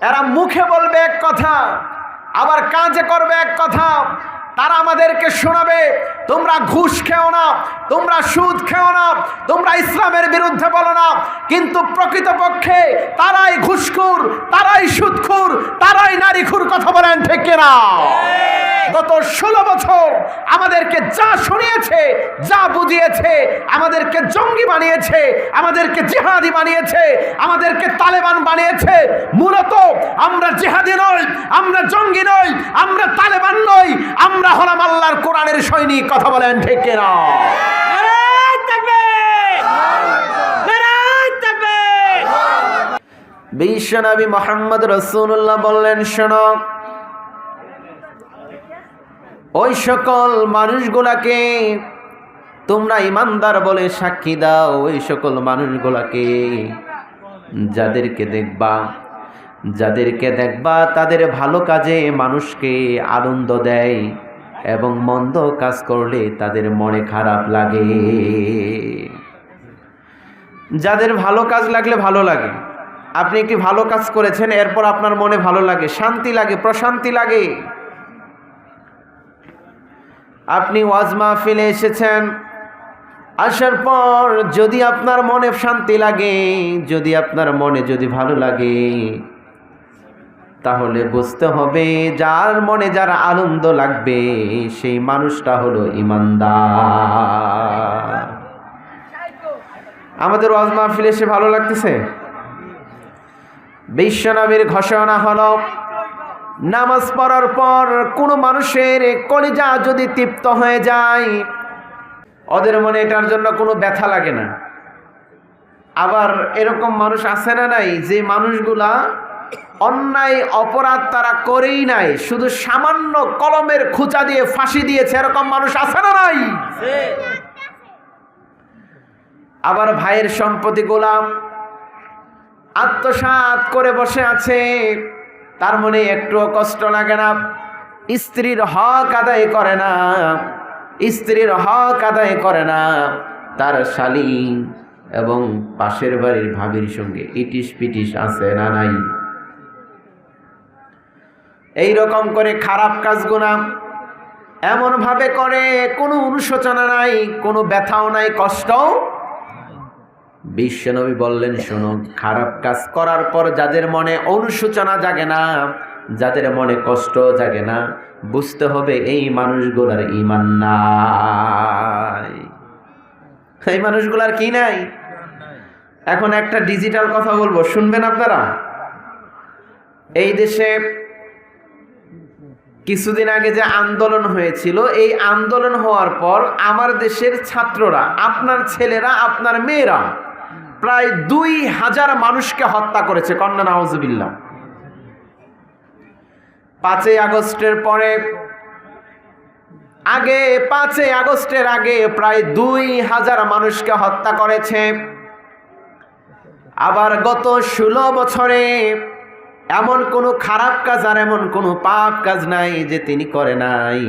এরা মুখে বলবে এক কথা, আবার কাজে করবে এক কথা। তারা আমাদেরকে শোনাবে, তোমরা ঘুষ খেও না, তোমরা সুদ খেও না, তোমরা ইসলামের বিরুদ্ধে বলো না। কিন্তু প্রকৃতপক্ষে তারাই ঘুষখুর, তারাই সুদখুর, তারাই নারীখুর কথা বলেন ঠিক কিনা? গত ষোলো বছর আমাদেরকে যা শুনিয়েছে যা বুঝিয়েছে আমাদেরকে জঙ্গি বানিয়েছে আমাদেরকে জিহাদি বানিয়েছে আমাদেরকে তালেবান বানিয়েছে। মূলত আমরা জিহাদি নই আমরা জঙ্গি নই আমরা তালেবান নই আমরা হলাম আল্লাহর কোরআনের সৈনিক কথা বলেন ঠিক তাকবীর! বিশ্বনবী মোহাম্মদ রসুল্লাহ বললেন শোনো ওই সকল মানুষগুলাকে তোমরা ইমানদার বলে সাক্ষী দাও, ওই সকল মানুষগুলাকে। যাদেরকে দেখবা যাদেরকে দেখবা, তাদের ভালো কাজে মানুষকে আনন্দ দেয় এবং মন্দ কাজ করলে তাদের মনে খারাপ লাগে। যাদের ভালো কাজ লাগলে ভালো লাগে। আপনি একটি ভালো কাজ করেছেন, এরপর আপনার মনে ভালো লাগে, শান্তি লাগে, প্রশান্তি লাগে। আপনি ওয়াজ মাহফিলে এসেছেন। আসার পর যদি আপনার মনে শান্তি লাগে, যদি আপনার মনে যদি ভালো লাগে, তাহলে বুঝতে হবে যার মনে যার আনন্দ লাগবে, সেই মানুষটা হলো ইমানদার। আমাদের ওয়াজ মাহফিলে এসে ভালো লাগতেছে? বিশ্বনবীর ঘোষণা হলো নামাজ পড়ার পর কোনো মানুষের কলিজা যদি তৃপ্ত হয়ে যায়, ওদের মনে এটার জন্য কোনো ব্যথা লাগে না। আবার এরকম মানুষ আছে না নাই, যে মানুষগুলা অন্যায় অপরাধ তারা করেই নাই, শুধু সামান্য কলমের খুঁচা দিয়ে ফাঁসি দিয়েছে, এরকম মানুষ আছে না নাই? আবার ভাইয়ের সম্পত্তি গোলাম আত্মসাত করে বসে আছে তার মনে একটুও কষ্ট লাগে না। স্ত্রীর হক আদায় করে না। স্ত্রীর হক আদায় করে না। তার শালী এবং পাশের বাড়ির ভাবির সঙ্গে ইটিস পিটিস আছে না নাই? এই রকম করে খারাপ কাজগুনা এমন ভাবে করে, কোনো অনুশোচনা নাই, কোনো ব্যথাও নাই, কষ্টও বিশ্বনবী বললেন, শোনো, খারাপ কাজ করার পর যাদের মনে অনুশোচনা জাগে না, যাদের মনে কষ্ট জাগে না, বুঝতে হবে এই মানুষগুলার ইমান নাই। এই মানুষগুলার কি নাই? এখন একটা ডিজিটাল কথা বলব, শুনবেন আপনারা? এই দেশে কিছুদিন আগে যে আন্দোলন হয়েছিল, এই আন্দোলন হওয়ার পর আমার দেশের ছাত্ররা, আপনার ছেলেরা, আপনার মেয়েরা প্রায় দুই হাজার মানুষকে হত্যা করেছে, কন্যা নওয়াজবিল্লা পাঁচই আগস্টের পরে, আগে, পাঁচই আগস্টের আগে প্রায় দুই হাজার মানুষকে হত্যা করেছে। আবার গত ষোলো বছরে এমন কোনো খারাপ কাজ আর এমন কোনো পাপ কাজ নাই যে তিনি করে নাই।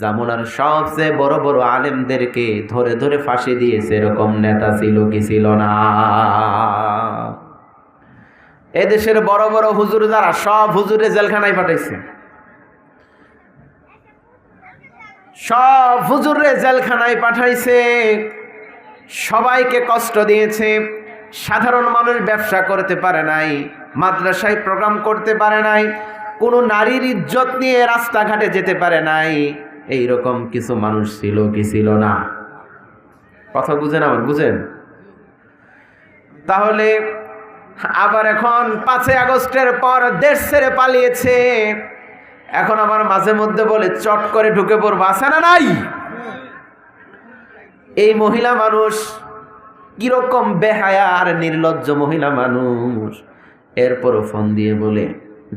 জামুনার সবচেয়ে বড় বড় আলেমদেরকে ধরে ধরে ফাঁসি দিয়েছে এরকম নেতা ছিল কি ছিল না। এদেশের বড় বড় হুজুর যারা, সব হুজুরে জেলখানায় পাঠাইছে। সব হুজুরে জেলখানায় পাঠাইছে। সবাইকে কষ্ট দিয়েছে। সাধারণ মানুষ ব্যবসা করতে পারে নাই, মাদ্রাসায় প্রোগ্রাম করতে পারে নাই, কোনো নারীর ইজ্জত নিয়ে রাস্তাঘাটে যেতে পারে নাই। এই রকম কিছু মানুষ ছিল কি ছিল না? কথা বুঝেন আমার, বুঝেন? তাহলে আবার এখন পাঁচই আগস্টের পর দেশ ছেড়ে পালিয়েছে। এখন আবার মাঝে মধ্যে বলে চট করে ঢুকে পড়ব, আছে না নাই? এই মহিলা মানুষ কীরকম বেহায়া আর নির্লজ্জ মহিলা মানুষ। এরপরও ফোন দিয়ে বলে,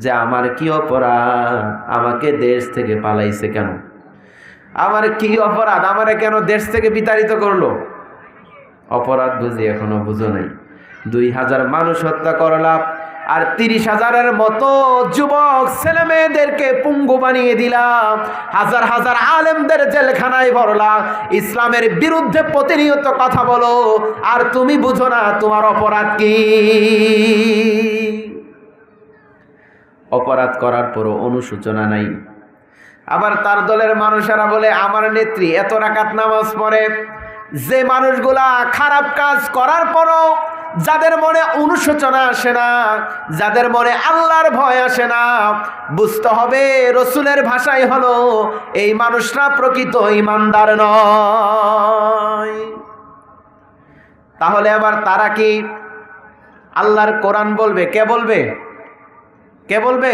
যে আমার কি অপরাধ? আমাকে দেশ থেকে পালাইছে কেন? আমার কি অপরাধ? আমারে কেন দেশ থেকে বিতাড়িত করল? অপরাধ বুঝি এখনও বুঝো নাই। দুই হাজার মানুষ হত্যা করলাম আর তিরিশ হাজারের মতো যুবক ছেলে মেয়েদেরকে পুঙ্গু বানিয়ে দিলাম। হাজার হাজার আলেমদের জেলখানায় ভরলাম ইসলামের বিরুদ্ধে প্রতিনিয়ত কথা বলো, আর তুমি বুঝো না তোমার অপরাধ কি? অপরাধ করার পরও অনুশোচনা নাই। আবার তার দলের মানুষেরা বলে, আমার নেত্রী, এত রাকাত নামাজ পড়ে। যে মানুষগুলা খারাপ কাজ করার পরও যাদের মনে অনুশোচনা আসে না, যাদের মনে আল্লাহর ভয় আসে না, বুঝতে হবে রসুলের ভাষাই হলো, এই মানুষরা প্রকৃত ইমানদার নয়। তাহলে আবার তারা কি আল্লাহর কোরআন বলবে? কে বলবে? কে বলবে?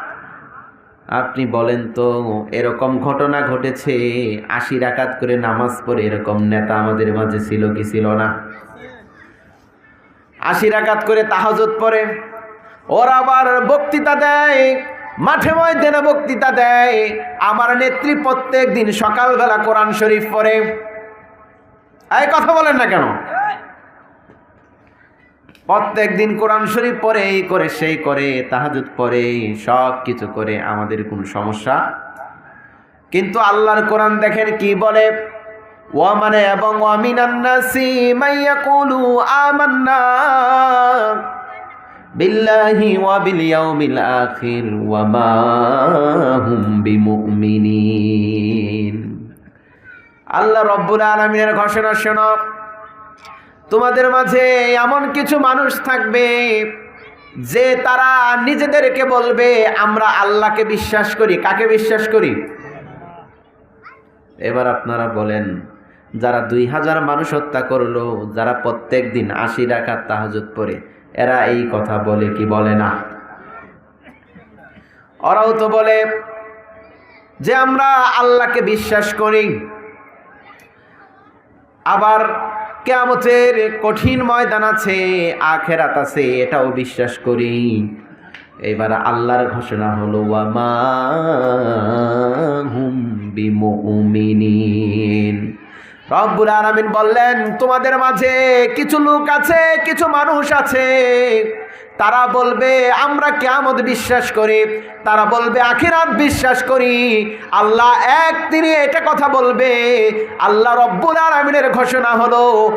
আপনি বলেন তো, এরকম ঘটনা ঘটেছে, আশি রাকাত করে নামাজ পড়ে এরকম নেতা আমাদের মাঝে ছিল কি ছিল না? আশি রাকাত করে তাহাজত পড়ে, ওরা আবার বক্তৃতা দেয়, মাঠে ময়দানে বক্তৃতা দেয়, আমার নেত্রী প্রত্যেক দিন সকালবেলা কোরআন শরীফ পরে এই কথা বলেন না কেন? প্রত্যেক দিন কোরআন শরীফ পড়ে এই করে, সেই করে, তাহাজুদ পড়ে সব কিছু করে আমাদের কোনো সমস্যা। কিন্তু আল্লাহর কোরআন দেখেন কি বলে? ও মানে এবং অমিনান্নাসি মাইয়া কুলু আমান্না বিল্লাহি ওয়া বিল ইয়াউমিল আখির ওয়া মা হুম বিমুমিনিন। আল্লাহ রব্বুল আলামিনের ঘোষণা শোনো তোমাদের মাঝে এমন কিছু মানুষ থাকবে যে তারা নিজেদেরকে বলবে, আমরা আল্লাহকে বিশ্বাস করি। কাকে বিশ্বাস করি? এবার আপনারা বলেন, যারা দুই হাজার মানুষ হত্যা করল, যারা প্রত্যেক দিন আশি রাখার তাহাজুত পরে এরা এই কথা বলে কি বলে না? ওরাও তো বলে যে, আমরা আল্লাহকে বিশ্বাস করি। আবার কেয়ামতের কঠিন ময়দান আছে, আখেরাত আছে, এটাও বিশ্বাস করি। এবার আল্লাহর ঘোষণা হলো, ওয়ামা হুম বিমুমিনিন। রব্বুল আলামিন বললেন, তোমাদের মাঝে কিছু লোক আছে, কিছু মানুষ আছে। তারা বলবে, আমরা কেয়ামত বিশ্বাস করি। তারা বলবে, আখিরাত বিশ্বাস করি। আল্লাহ এক তিনি এটা কথা বলবে। আল্লাহ রব্বুল আলামিনের ঘোষণা হলো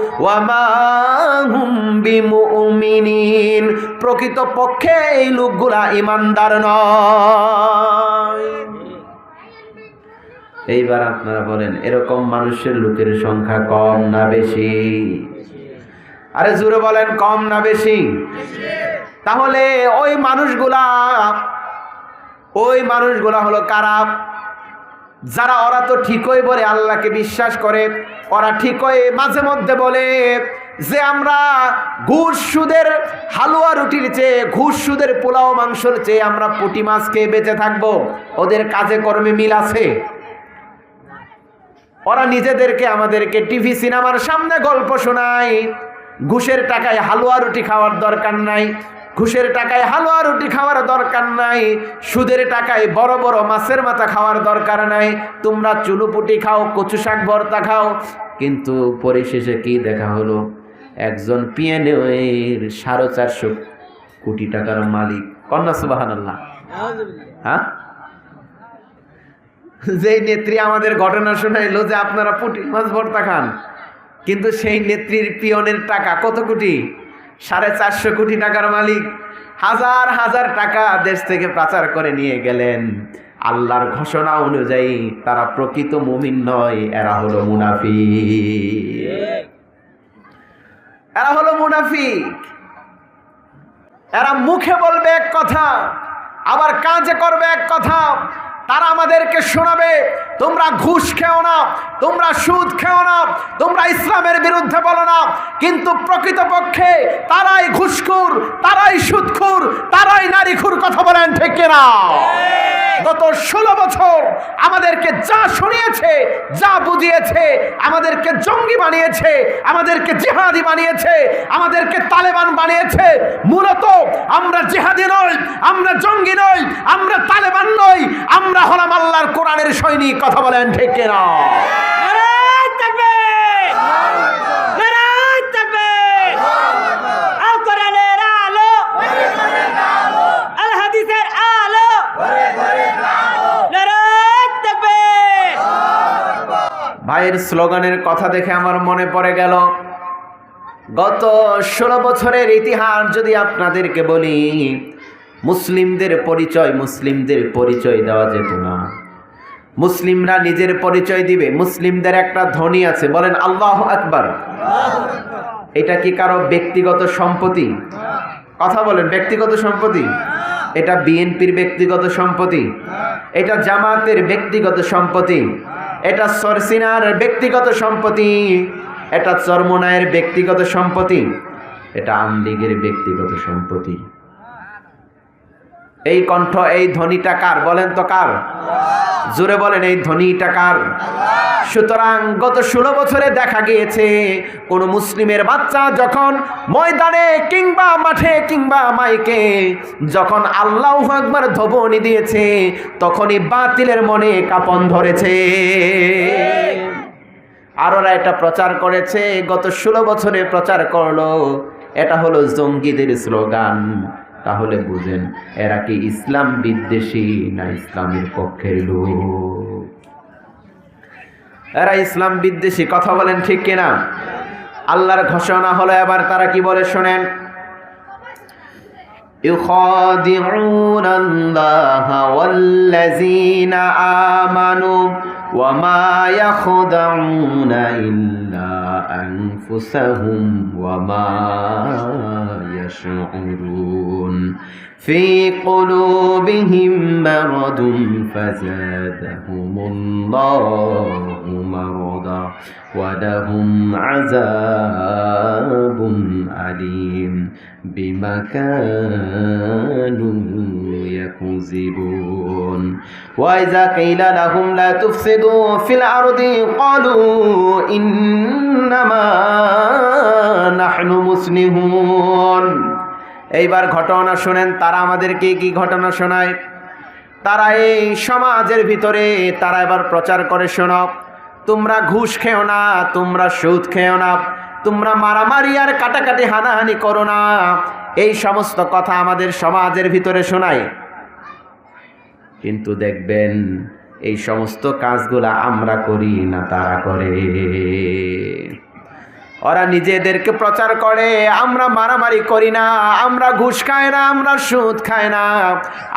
প্রকৃত পক্ষে এই লোকগুলা ইমানদার নয়। এইবার আপনারা বলেন, এরকম মানুষের লোকের সংখ্যা কম না বেশি? আরে জুড়ে বলেন, কম না বেশি? তাহলে ওই মানুষগুলা ওই মানুষগুলা হলো কারা? যারা ওরা তো ঠিকই বলে, আল্লাহকে বিশ্বাস করে, ওরা ঠিকই মাঝে মধ্যে বলে যে আমরা ঘুষ সুদের হালুয়া রুটির চেয়ে, ঘুষ সুদের পোলাও মাংসর চেয়ে আমরা পুঁটি মাছ খেয়ে বেঁচে থাকব। ওদের কাজে কর্মে মিল আছে? ওরা নিজেদেরকে আমাদেরকে টিভি সিনেমার সামনে গল্প শোনায়। ঘুষের টাকায় হালুয়া রুটি খাওয়ার দরকার নাই। ঘুষের টাকায় হালুয়া রুটি খাওয়ার দরকার নাই। সুদের টাকায় বড় বড় মাছের মাথা খাওয়ার দরকার নাই। তোমরা চুলুপুটি খাও কচু শাক ভর্তা খাও। কিন্তু পরিশেষে কি দেখা হলো? একজন পিএনএর সাড়ে চারশো কোটি টাকার মালিক। কন্যা সুবাহান হ্যাঁ? যেই নেত্রী আমাদের ঘটনা শোনাইলো যে আপনারা পুটি মাছ ভর্তা খান, কিন্তু সেই নেত্রীর পিয়নের টাকা কত কোটি? সাড়ে চারশো কোটি টাকার মালিক হাজার হাজার টাকা দেশ থেকে পাচার করে নিয়ে গেলেন। আল্লাহর ঘোষণা অনুযায়ী তারা প্রকৃত মুমিন নয়, এরা হলো মুনাফি এরা হলো মুনাফিক। এরা মুখে বলবে এক কথা, আবার কাজে করবে এক কথা। তারা আমাদেরকে শোনাবে। তোমরা ঘুষ খেও না, তোমরা সুদ খেও না, তোমরা ইসলামের বিরুদ্ধে বলো না। কিন্তু প্রকৃতপক্ষে তারাই ঘুষখুর, তারাই সুদখুর, তারাই নারীখুর কথা বলেন, ঠিক না গত ষোলো বছর আমাদেরকে যা শুনিয়েছে, যা বুঝিয়েছে, আমাদেরকে জঙ্গি বানিয়েছে, আমাদেরকে জিহাদি বানিয়েছে, আমাদেরকে তালেবান বানিয়েছে, মূলত আমরা জিহাদি নই, আমরা জঙ্গি নই, আমরা তালেবান নই, আমরা হলাম আল্লাহর ইসলামী কথা বলেন ঠিক কিনা? ভাইয়ের স্লোগানের কথা দেখে আমার মনে পড়ে গেল গত ষোলো বছরের ইতিহাস যদি আপনাদেরকে বলি মুসলিমদের পরিচয় মুসলিমদের পরিচয় দেওয়া যেত না। মুসলিমরা নিজের পরিচয় দিবে। মুসলিমদের একটা ধ্বনি আছে, বলেন, আল্লাহ আকবার। এটা কি কারও ব্যক্তিগত সম্পত্তি? কথা বলেন, ব্যক্তিগত সম্পত্তি? এটা বিএনপির ব্যক্তিগত সম্পত্তি? এটা জামাতের ব্যক্তিগত সম্পত্তি? এটা সরসিনার ব্যক্তিগত সম্পত্তি? এটা চরমোনায়ের ব্যক্তিগত সম্পত্তি? এটা আমলিগের ব্যক্তিগত সম্পত্তি? এই কণ্ঠ, এই ধ্বনিটা কার? বলেন তো কার? জোরে বলেন, এই ধ্বনিটা কার? সুতরাং গত ষোলো বছরে দেখা গিয়েছে, কোন মুসলিমের বাচ্চা যখন ময়দানে কিংবা মাঠে কিংবা মাইকে যখন আল্লাহ আকবার ধবনি দিয়েছে, তখনই বাতিলের মনে কাপন ধরেছে। আর ওরা এটা প্রচার করেছে, গত ষোলো বছরে প্রচার করল, এটা হলো জঙ্গিদের স্লোগান। তাহলে বুঝেন এরা কি ইসলাম বিদ্বেষী না ইসলামের পক্ষের লোক এরা ইসলাম বিদ্বেষী কথা বলেন ঠিক কিনা আল্লাহর ঘোষণা হলো এবার তারা কি বলে শোনেন يخادعون الله والذين آمنوا وما يخدعون إلا أنفسهم وما يشعرون في قلوبهم مرض فزادهم الله مرضا ولهم عذاب أليم بما كانوا يكذبون وإذا قيل لهم لا تفسدوا في الأرض قالوا ইন্নামা নাহনু মুসলিহুন। এইবার ঘটনা শোনেন, তারা আমাদেরকে কি ঘটনা শোনায়? তারা এই সমাজের ভিতরে, তারা এবার প্রচার করে, শোনো। তোমরা ঘুষ খেও না, তোমরা সুদ খেও না, তোমরা মারামারি আর কাটাকাটি হানাহানি করো না। এই সমস্ত কথা আমাদের সমাজের ভিতরে শোনায়। কিন্তু দেখবেন, এই সমস্ত কাজগুলা আমরা করি না, তারা করে। ওরা নিজেদেরকে প্রচার করে, আমরা মারামারি করি না, আমরা ঘুষ খাই না, আমরা সুদ খাই না,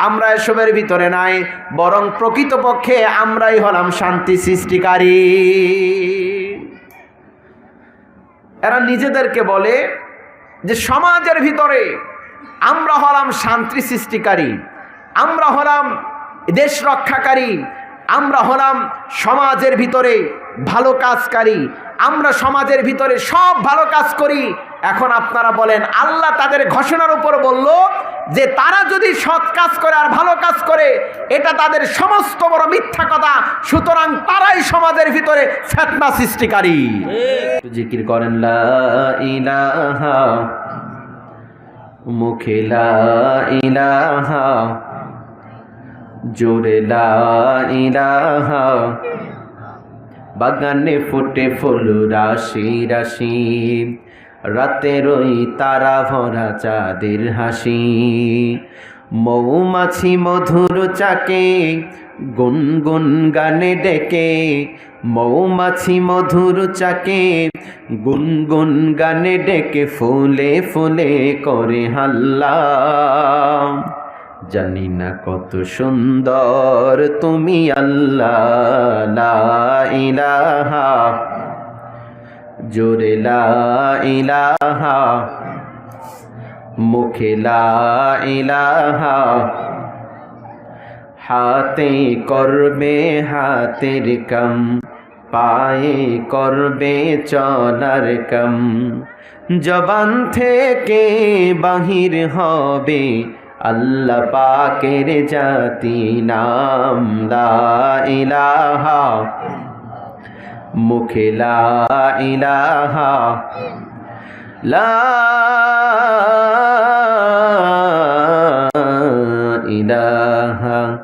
আমরা এসবের ভিতরে নাই, বরং প্রকৃতপক্ষে আমরাই হলাম শান্তি সৃষ্টিকারী। এরা নিজেদেরকে বলে যে সমাজের ভিতরে আমরা হলাম শান্তি সৃষ্টিকারী, আমরা হলাম দেশ রক্ষাকারী আমরা হলাম সমাজের ভিতরে ভালো কাজকারী, আমরা সমাজের ভিতরে সব ভালো কাজ করি। এখন আপনারা বলেন, আল্লাহ তাদের ঘোষণার উপর বলল যে তারা যদি সৎ কাজ করে আর ভালো কাজ করে, এটা তাদের সমস্ত বড় মিথ্যা কথা। সুতরাং তারাই সমাজের ভিতরে ফেতনা সৃষ্টিকারী। জিকির করেন, লা ইলাহা, মুখে লা ইলাহা। জোরে ইলাহা। বাগানে ফুটে ফুল, রাশি রাশি। রাতের ওই তারা ভরা চাঁদের হাসি। মৌমাছি মধুর চাকে, গুনগুন গানে ডেকে। মৌমাছি মধুর চাকে, গুনগুন গানে ডেকে। ফুলে ফুলে করে হাল্লা। জানি না কত সুন্দর তুমি আল্লাহ ইলাহা, জোরে ইলাহা, মুখে ইলাহা, হাতে করবে হাতের কম, পায়ে করবে চলার কম, জবান থেকে বাহির হবে আল্লাহ পাকের জাতি নাম লা ইলাহা। মুখে লা ইলাহা। লা ইলাহা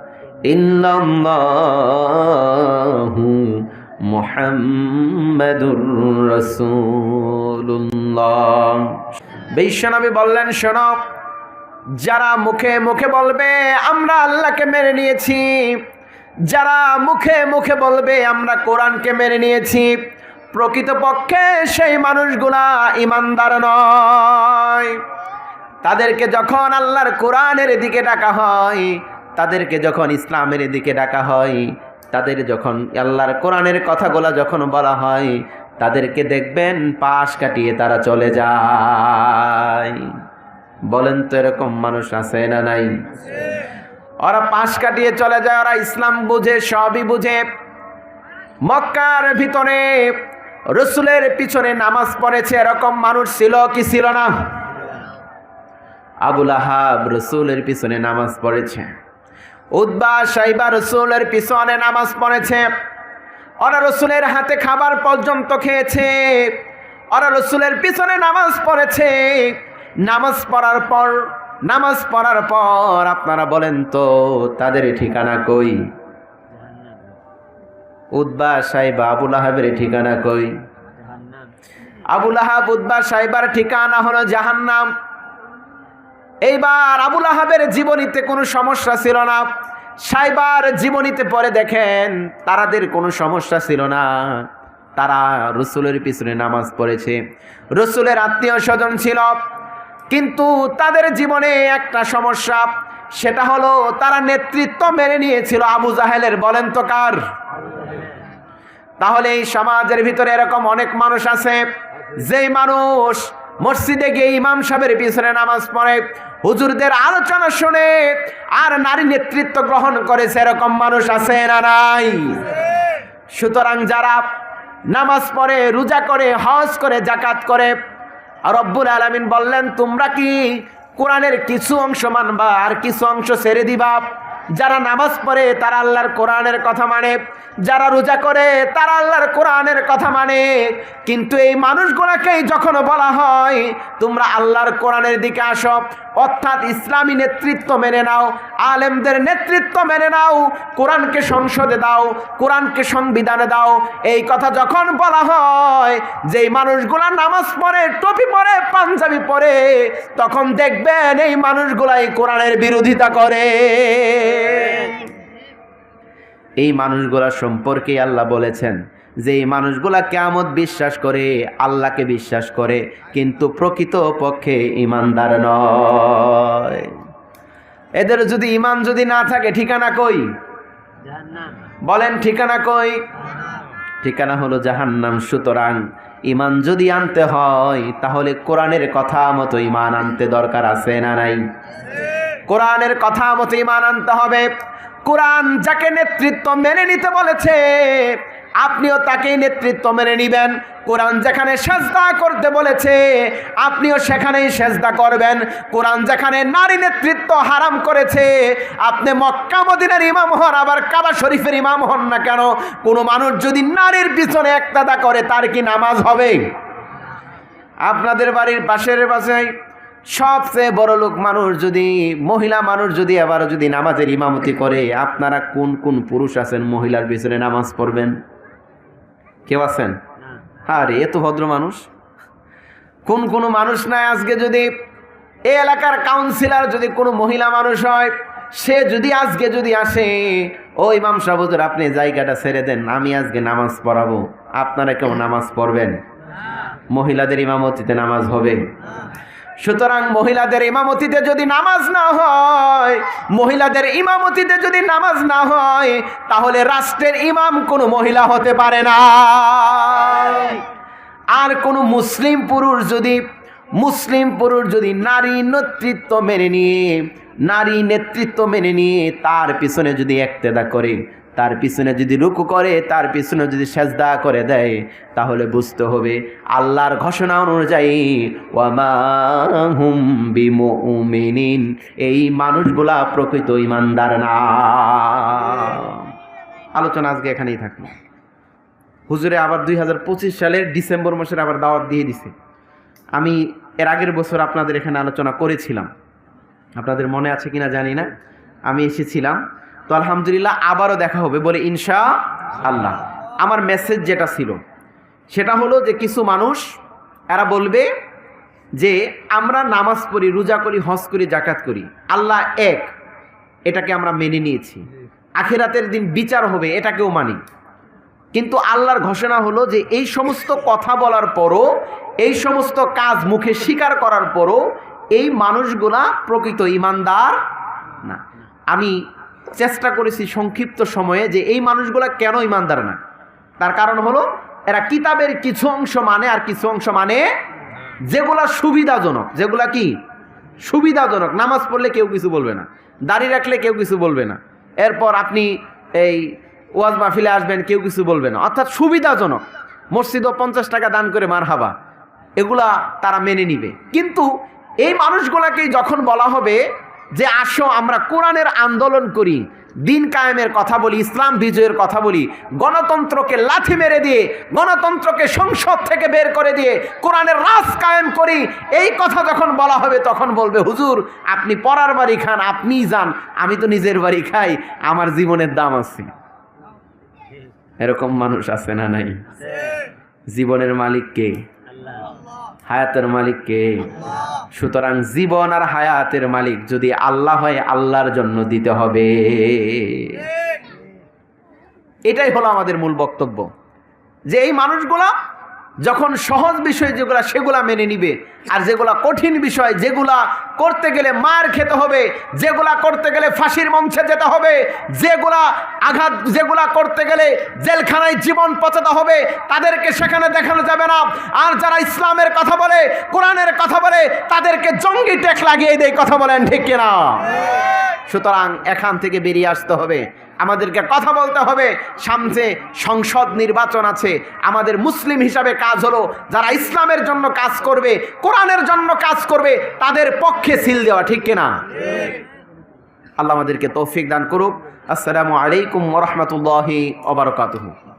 ইল্লাল্লাহু মুহাম্মাদুর রাসূলুল্লাহ। বিশ্বনবী বললেন, শোনো যারা মুখে মুখে বলবে, আমরা আল্লাহকে মেনে নিয়েছি। যারা মুখে মুখে বলবে, আমরা কোরআনকে মেনে নিয়েছি। প্রকৃতপক্ষে সেই মানুষগুলা ইমানদার নয়। তাদেরকে যখন আল্লাহর কোরআনের দিকে ডাকা হয়, তাদেরকে যখন ইসলামের দিকে ডাকা হয়, তাদের যখন আল্লাহর কোরআনের কথাগুলো যখন বলা হয়, তাদেরকে দেখবেন পাশ কাটিয়ে তারা চলে যায়। বলেন তো এরকম মানুষ আছে না নাই? ওরা পাশ কাটিয়ে চলে যায়, ওরা ইসলাম বুঝে, সবই বুঝে। মক্কার ভিতরে রসুলের পিছনে নামাজ পড়েছে, এরকম মানুষ ছিল কি ছিল না? আবুল আহাব রসুলের পিছনে নামাজ পড়েছে। উদ্বা সাইবা রসুলের পিছনে নামাজ পড়েছে। ওরা রসুলের হাতে খাবার পর্যন্ত খেয়েছে। ওরা রসুলের পিছনে নামাজ পড়েছে। নামাজ পড়ার পর, নামাজ পড়ার পর আপনারা বলেন তো, তাদের ঠিকানা কই? উদ্বা সাইবা আবুল আহাবের ঠিকানা কই? আবুল আহাব, উদ্বা সাইবার ঠিকানা হলো জাহান্নাম। এইবার আবুল আহাবের জীবনীতে কোনো সমস্যা ছিল না। সাইবার জীবনীতে পরে দেখেন, তারাদের কোনো সমস্যা ছিল না। তারা রসুলের পিছনে নামাজ পড়েছে। রসুলের আত্মীয় স্বজন ছিল। কিন্তু তাদের জীবনে একটা সমস্যা, সেটা হলো তারা নেতৃত্ব মেনে নিয়েছিল আবু জাহেলের। বলেন তো কার? তাহলে এই সমাজের ভিতরে এরকম অনেক মানুষ আছে, যেই মানুষ মসজিদে গিয়ে ইমাম সাহেবের পিছনে নামাজ পড়ে, হুজুরদের আলোচনা শুনে আর নারী নেতৃত্ব গ্রহণ করেছে এরকম মানুষ আছে না নাই? সুতরাং যারা নামাজ পড়ে, রোজা করে, হজ করে জাকাত করে রব্বুল আলমিন বললেন তোমরা কি কোরআনের কিছু অংশ মানবা আর কিছু অংশ ছেড়ে দিবা? যারা নামাজ পড়ে, তারা আল্লাহর কোরআনের কথা মানে। যারা রোজা করে, তারা আল্লাহর কোরআনের কথা মানে। কিন্তু এই মানুষগুলোকেই যখন বলা হয়, তোমরা আল্লাহর কোরআনের দিকে আসো, অর্থাৎ ইসলামী নেতৃত্ব মেনে নাও, আলেমদের নেতৃত্ব মেনে নাও, কোরআনকে সংসদে দাও, কোরআনকে সংবিধানে দাও, এই কথা যখন বলা হয়, যেই মানুষগুলা নামাজ পড়ে, টুপি পরে, পাঞ্জাবি পরে, তখন দেখবেন এই মানুষগুলাই কোরআনের বিরোধিতা করে। এই মানুষগুলা সম্পর্কে আল্লাহ বলেছেন যে এই মানুষগুলা কেমত বিশ্বাস করে আল্লাহকে বিশ্বাস করে কিন্তু প্রকৃত পক্ষে ইমানদার নয়। এদের যদি ইমান যদি না থাকে ঠিকানা কই? বলেন ঠিকানা কই? ঠিকানা হলো জাহান্নাম। সুতরাং ইমান যদি আনতে হয় তাহলে কোরআনের কথা মতো ইমান আনতে দরকার আছে না নাই? কোরআনের কথা মতো ইমান আনতে হবে। কোরআন যাকে নেতৃত্ব মেনে নিতে বলেছে, আপনিও তাকেই নেতৃত্ব মেনে নিবেন। কোরআন যেখানে সেজদা করতে বলেছে, আপনিও সেখানেই সেজদা করবেন। কোরআন যেখানে নারী নেতৃত্ব হারাম করেছে, আপনি মক্কা মদিনার ইমাম হন, আবার কাবা শরীফের ইমাম হন না কেন? কোনো মানুষ যদি নারীর পিছনে একতাদা করে, তার কি নামাজ হবে? আপনাদের বাড়ির পাশের বাসায় সবচেয়ে বড় লোক মানুষ যদি, মহিলা মানুষ যদি আবার যদি নামাজের ইমামতি করে, আপনারা কোন কোন পুরুষ আছেন মহিলার পিছনে নামাজ পড়বেন? কেউ আছেন? আরে এত ভদ্র মানুষ। কোন কোন মানুষ নাই আজকে যদি এই এলাকার কাউন্সিলর যদি কোনো মহিলা মানুষ হয়, সে যদি আজকে যদি আসে, ও ইমাম সাহুজুর আপনি জায়গাটা ছেড়ে দেন, আমি আজকে নামাজ পড়াবো। আপনারা কেউ নামাজ পড়বেন? মহিলাদের ইমামতিতে নামাজ হবে। সুতরাং মহিলাদের ইমামতিতে যদি নামাজ না হয়, মহিলাদের ইমামতিতে যদি নামাজ না হয়, তাহলে রাষ্ট্রের ইমাম কোনো মহিলা হতে পারে না। আর কোনো মুসলিম পুরুষ যদি, মুসলিম পুরুষ যদি নারী নেতৃত্ব মেনে নিয়ে, নারী নেতৃত্ব মেনে নিয়ে তার পিছনে যদি একতেদা করে তার পিছনে যদি রুকু করে, তার পিছনে যদি সেজদা করে দেয়, তাহলে বুঝতে হবে আল্লাহর ঘোষণা অনুযায়ী বিমুমিনিন, এই মানুষগুলা প্রকৃত ইমানদার না। আলোচনা আজকে এখানেই থাকল। হুজুরে আবার দুই হাজার পঁচিশ সালের ডিসেম্বর মাসের আবার দাওয়াত দিয়ে দিছে। আমি এর আগের বছর আপনাদের এখানে আলোচনা করেছিলাম। আপনাদের মনে আছে কিনা জানি না। আমি এসেছিলাম। তো আলহামদুলিল্লাহ আবারও দেখা হবে বলে ইনশা আল্লাহ। আমার মেসেজ যেটা ছিল, সেটা হলো যে কিছু মানুষ, এরা বলবে যে আমরা নামাজ পড়ি, রোজা করি, হজ করি জাকাত করি। আল্লাহ এক, এটাকে আমরা মেনে নিয়েছি। আখেরাতের দিন বিচার হবে, এটাকেও মানি। কিন্তু আল্লাহর ঘোষণা হলো যে এই সমস্ত কথা বলার পরও, এই সমস্ত কাজ মুখে স্বীকার করার পরও, এই মানুষগুলা প্রকৃত ইমানদার না। আমি চেষ্টা করেছি সংক্ষিপ্ত সময়ে যে এই মানুষগুলা কেন ইমানদার না? তার কারণ হলো, এরা কিতাবের কিছু অংশ মানে আর কিছু অংশ মানে যেগুলা সুবিধাজনক। যেগুলা কি? সুবিধাজনক। নামাজ পড়লে কেউ কিছু বলবে না। দাড়ি রাখলে কেউ কিছু বলবে না। এরপর আপনি এই ওয়াজ মাহফিলে আসবেন, কেউ কিছু বলবে না। অর্থাৎ সুবিধাজনক। মসজিদও পঞ্চাশ টাকা দান করে মার হাবা এগুলা তারা মেনে নিবে। কিন্তু এই মানুষগুলাকেই যখন বলা হবে যে আসো আমরা কোরআনের আন্দোলন করি দিন কায়েমের কথা বলি ইসলাম বিজয়ের কথা বলি গণতন্ত্রকে লাথি মেরে দিয়ে গণতন্ত্রকে সংসদ থেকে বের করে দিয়ে কোরআনের রাজ কায়েম করি এই কথা যখন বলা হবে তখন বলবে হুজুর আপনি পরার বাড়ি খান আপনিই যান আমি তো নিজের বাড়ি খাই আমার জীবনের দাম আছে। এরকম মানুষ আছে না নাই? জীবনের মালিক কে? হায়াতের মালিক কে সুতরাং জীবন আর হায়াতের মালিক যদি আল্লাহ হয়, আল্লাহর জন্য দিতে হবে। এটাই হলো আমাদের মূল বক্তব্য। যে এই মানুষগুলা যখন সহজ বিষয় যেগুলা, সেগুলা মেনে নিবে। আর যেগুলা কঠিন বিষয়, যেগুলা করতে গেলে মার খেতে হবে, যেগুলা করতে গেলে ফাঁসির মঞ্চে যেতে হবে, যেগুলা আঘাত, যেগুলা করতে গেলে জেলখানায় জীবন পচাতে হবে, তাদেরকে সেখানে দেখানো যাবে না। আর যারা ইসলামের কথা বলে, কোরআনের কথা বলে, তাদেরকে জঙ্গি টেক লাগিয়ে দেয়, কথা বলেন ঠিক কিনা? সুতরাং এখান থেকে বেরিয়ে আসতে হবে। আমাদেরকে কথা বলতে হবে। সামনে সংসদ নির্বাচন আছে। আমাদের মুসলিম হিসাবে কাজ হলো, যারা ইসলামের জন্য কাজ করবে, কোরআনের জন্য কাজ করবে, তাদের পক্ষে সিল দেওয়া ঠিক কিনা? আল্লাহ আমাদেরকে তৌফিক দান করুক। আসসালামু আলাইকুম ওরহমতুল্লাহি ওবরকাতহ